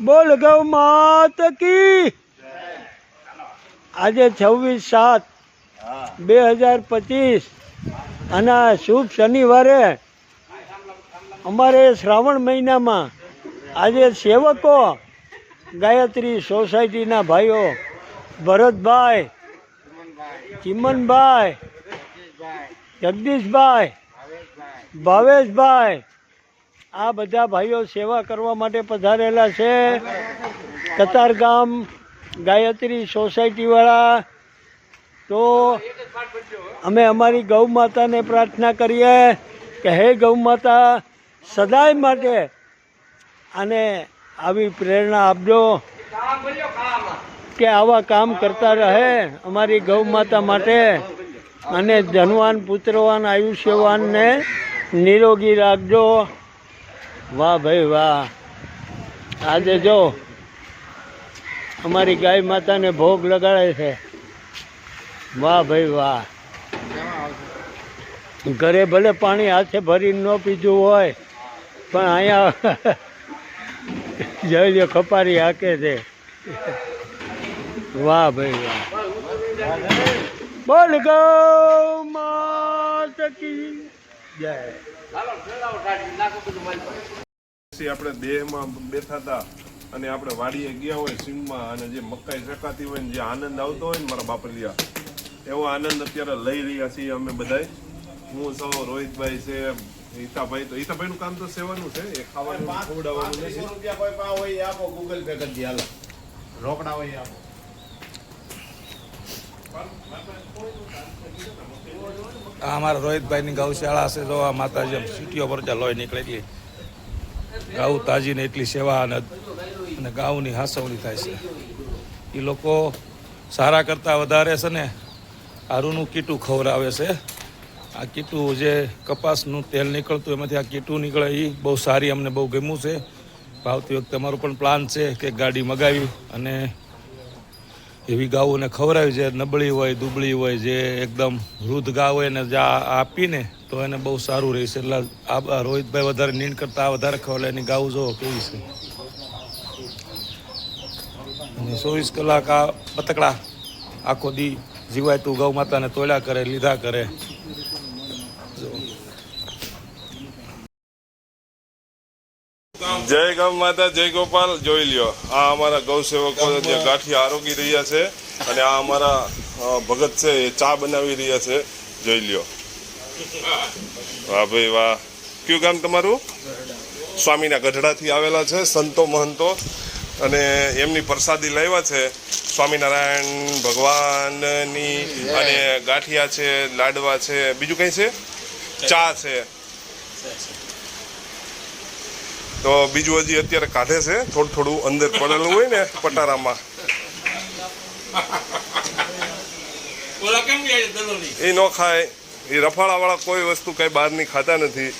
બોલ ગૌ માત કી. આજે છવ્વીસ સાત બે હજાર પચીસ અને શુભ શનિવારે અમારે શ્રાવણ મહિનામાં આજે સેવકો ગાયત્રી સોસાયટીના ભાઈઓ ભરતભાઈ, ચિમનભાઈ, જગદીશભાઈ, ભાવેશભાઈ આ બધા ભાઈઓ સેવા કરવા માટે પધારેલા છે. કતારગામ ગાયત્રી સોસાયટીવાળા તો અમે અમારી ગૌ માતાને પ્રાર્થના કરીએ કે હે ગૌ માતા, સદાય માટે અને આવી પ્રેરણા આપજો કે આવા કામ કરતા રહે અમારી ગૌ માતા માટે. અને ધનવાન, પુત્રવાન, આયુષ્યવાનને નિરોગી રાખજો. વાહ ભાઈ વાહ. આજે જો અમારી ગાય માતાને ભોગ લગાડે છે. વાહ ભાઈ વાહ. ઘરે ભલે પાણી હાથે ભરીને ન પીધું હોય, પણ અહીંયા જઈ જો ખપારી હાકે છે. વાહ ભાઈ વાહ. બોલ ગૌ માત કી. જય આપણે દેહમાં બેઠા અને આપણે વાડીએ ગયા હોય સીમમાં અને જે મકાઈ શકાતી હોય જે આનંદ આવતો હોય ને મારા બાપલિયા એવો આનંદ અત્યારે લઈ રહ્યા છીએ અમે બધાય. હું સૌ, રોહિતભાઈ છે, હિતાભાઈ તો હિતાભાઈ નું કામ તો સેવાનું છે, એ ખાવાનું ખવડાવવાનું ગૂગલ પે કરી રોકડા હોય આપો. આ અમારા રોહિતભાઈની ગૌશાળા છે, જો આ માતાજી સીટીઓ પર જ લોહી ગઈ ગાઉ તાજીને એટલી સેવા અને અને ગાઉની હાસવણી થાય છે. એ લોકો સારા કરતાં વધારે છે ને આરુનું કીટું ખવડાવે છે. આ કીટું જે કપાસનું તેલ નીકળતું એમાંથી આ કીટું નીકળે એ બહુ સારી અમને બહુ ગમ્યું છે. ભાવતી વખતે અમારો પણ પ્લાન છે કે ગાડી મગાવી અને એવી ગાઓને ખવડાવી જે નબળી હોય, દુબળી હોય, જે એકદમ વૃદ્ધ ગા હોય ને જ્યાં આપીને તો એને બહુ સારું રહેશે એટલે આ રોહિતભાઈ વધારે નીંદ કરતા વધારે ખવડાવે, એની ગાઉ જો કેવી છે. અને ચોવીસ કલાક આ પતકડા આખો દી જીવાય તું, ગૌ માતાને તોડ્યા કરે, લીધા કરે. જય ગામ માતા જય ગોપાલ. જોઈ લ્યો આ અમારા ગૌ સેવકો જે ગાંઠિયા આરોગી રહ્યા છે અને આ અમારા ભગત છે એ ચા બનાવી રહ્યા છે. જોઈ લ્યો. વાહ ભાઈ વાહ. કયું ગામ તમારું? સ્વામીના ગઢડાથી આવેલા છે સંતો મહંતો. અને એમની પ્રસાદી લાવ્યા છે સ્વામિનારાયણ ભગવાનની. અને ગાંઠિયા છે લાડવા છે બીજું કંઈ છે? ચા છે. તો બીજું હજી અત્યારે કાઢે છે. થોડું થોડું અંદર પડેલું હોય ને પટારામાં. એ ન ખાય. એ રફાળાવાળા કોઈ વસ્તુ કઈ બહારની ખાતા નથી.